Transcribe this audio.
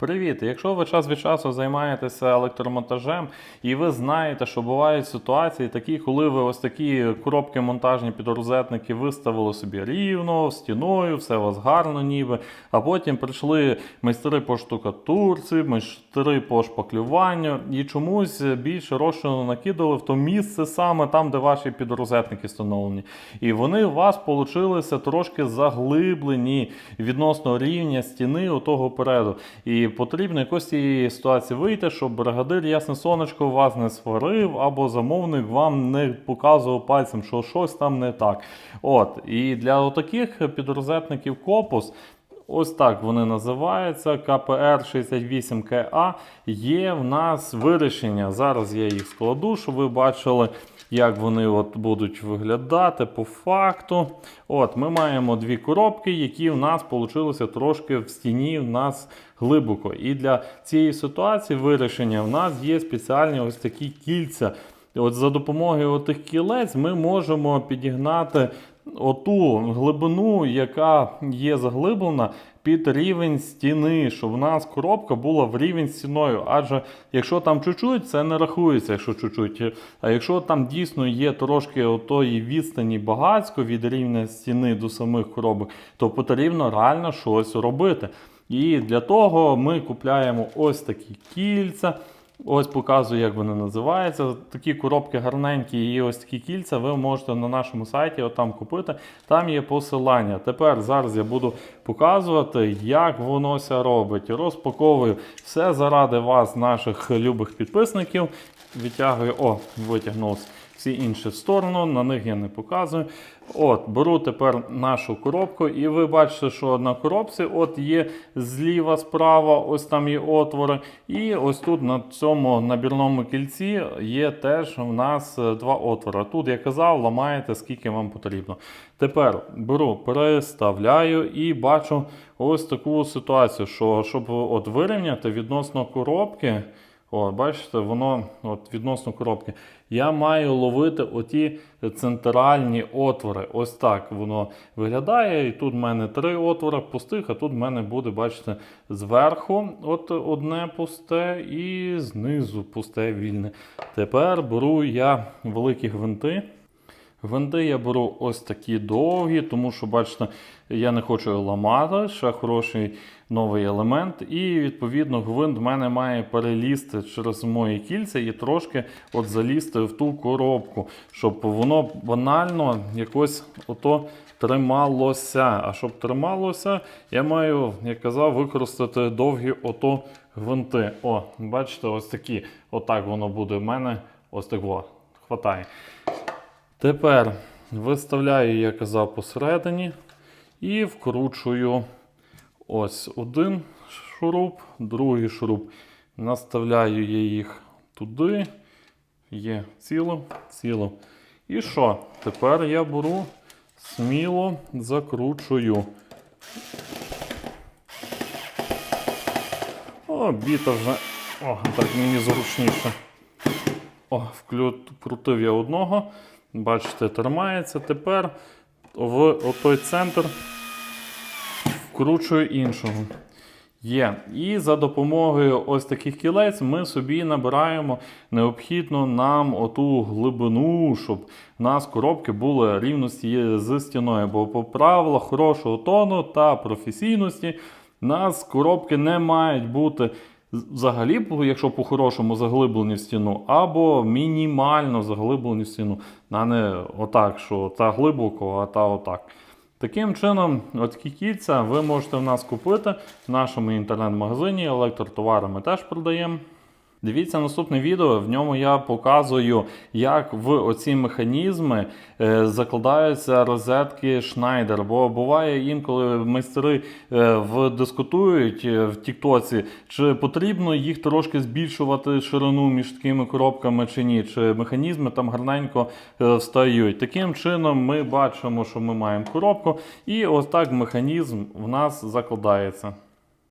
Привіт! Якщо ви час від часу займаєтеся електромонтажем і ви знаєте, що бувають ситуації такі, коли ви ось такі коробки монтажні під розетники виставили собі рівно, стіною, все у вас гарно ніби, а потім прийшли майстри по штукатурці, майстри по шпаклюванню і чомусь більше розчину накидали в то місце саме там, де ваші підрозетники встановлені. І вони у вас получилися трошки заглиблені відносно рівня стіни отого переду. І потрібно якось з цієї ситуації вийти, щоб бригадир ясне сонечко вас не сварив, або замовник вам не показував пальцем, що щось там не так. От, і для таких підрозетників Копус. Ось так вони називаються. КПР 68КА. Є в нас вирішення. Зараз я їх складу, щоб ви бачили, як вони от будуть виглядати по факту. От, Ми маємо дві коробки, які в нас вийшли трошки в стіні в нас глибоко. І для цієї ситуації вирішення в нас є спеціальні ось такі кільця. От За допомогою тих кілець ми можемо підігнати оту глибину, яка є заглиблена під рівень стіни, щоб в нас коробка була в рівень стіною. Адже якщо там чуть-чуть, це не рахується, якщо чуть-чуть. А якщо там дійсно є трошки отої відстані багацько від рівня стіни до самих коробок, то потрібно реально щось робити. І для того ми купляємо ось такі кільця. Ось показую, як вони називаються. Такі коробки гарненькі і ось такі кільця ви можете на нашому сайті отам купити. Там є посилання. Тепер зараз я буду показувати, як воно робить. Розпаковую все заради вас, наших любих підписників. Відтягую, о, витягнувся. Всі інші в сторону, на них я не показую. От, Беру тепер нашу коробку, і ви бачите, що на коробці от є зліва, справа, ось там є отвори. І ось тут на цьому набірному кільці є теж у нас е, два отвори. Тут я казав, ламаєте скільки вам потрібно. Тепер беру, переставляю і бачу ось таку ситуацію, що щоб от вирівняти відносно коробки. О, бачите, воно от відносно коробки. Я маю ловити оті центральні отвори. Ось так воно виглядає. І тут в мене три отвори пустих, а тут в мене буде, бачите, зверху от одне пусте і знизу пусте вільне. Тепер беру я великі гвинти. Гвинти я беру ось такі довгі, тому що, бачите, я не хочу ламати, ще хороший новий елемент. І, відповідно, гвинт в мене має перелізти через мої кільця і трошки от залізти в ту коробку, щоб воно банально якось ото трималося. А щоб трималося, я маю, як казав, використати довгі ото гвинти. О, бачите, ось такі. Отак воно буде в мене. Ось так. во, Хватає. Тепер виставляю, як казав, посередині і вкручую ось один шуруп, другий шуруп. Наставляю я їх туди. Є ціло, ціло. І що? Тепер я беру, сміло закручую. О, біта вже. О, так мені зручніше. О, вкрутив я одного. Бачите, тримається. Тепер в той центр вкручую іншого. Є. І за допомогою ось таких кілець ми собі набираємо необхідну нам оту глибину, щоб у нас коробки були рівності з стіною. Бо по правилах хорошого тону та професійності у нас коробки не мають бути взагалі, якщо по-хорошому заглиблені в стіну, або мінімально заглиблені в стіну. А не отак, що та глибоко, а та отак. Таким чином, от кільця ви можете в нас купити в нашому інтернет-магазині. Електротовари ми теж продаємо. Дивіться наступне відео, в ньому я показую, як в оці механізми е, закладаються розетки Schneider. Бо буває інколи майстри е, вдискутують е, в Тіктоці, чи потрібно їх трошки збільшувати ширину між такими коробками чи ні, чи механізми там гарненько встають. Таким чином ми бачимо, що ми маємо коробку, і ось так механізм в нас закладається.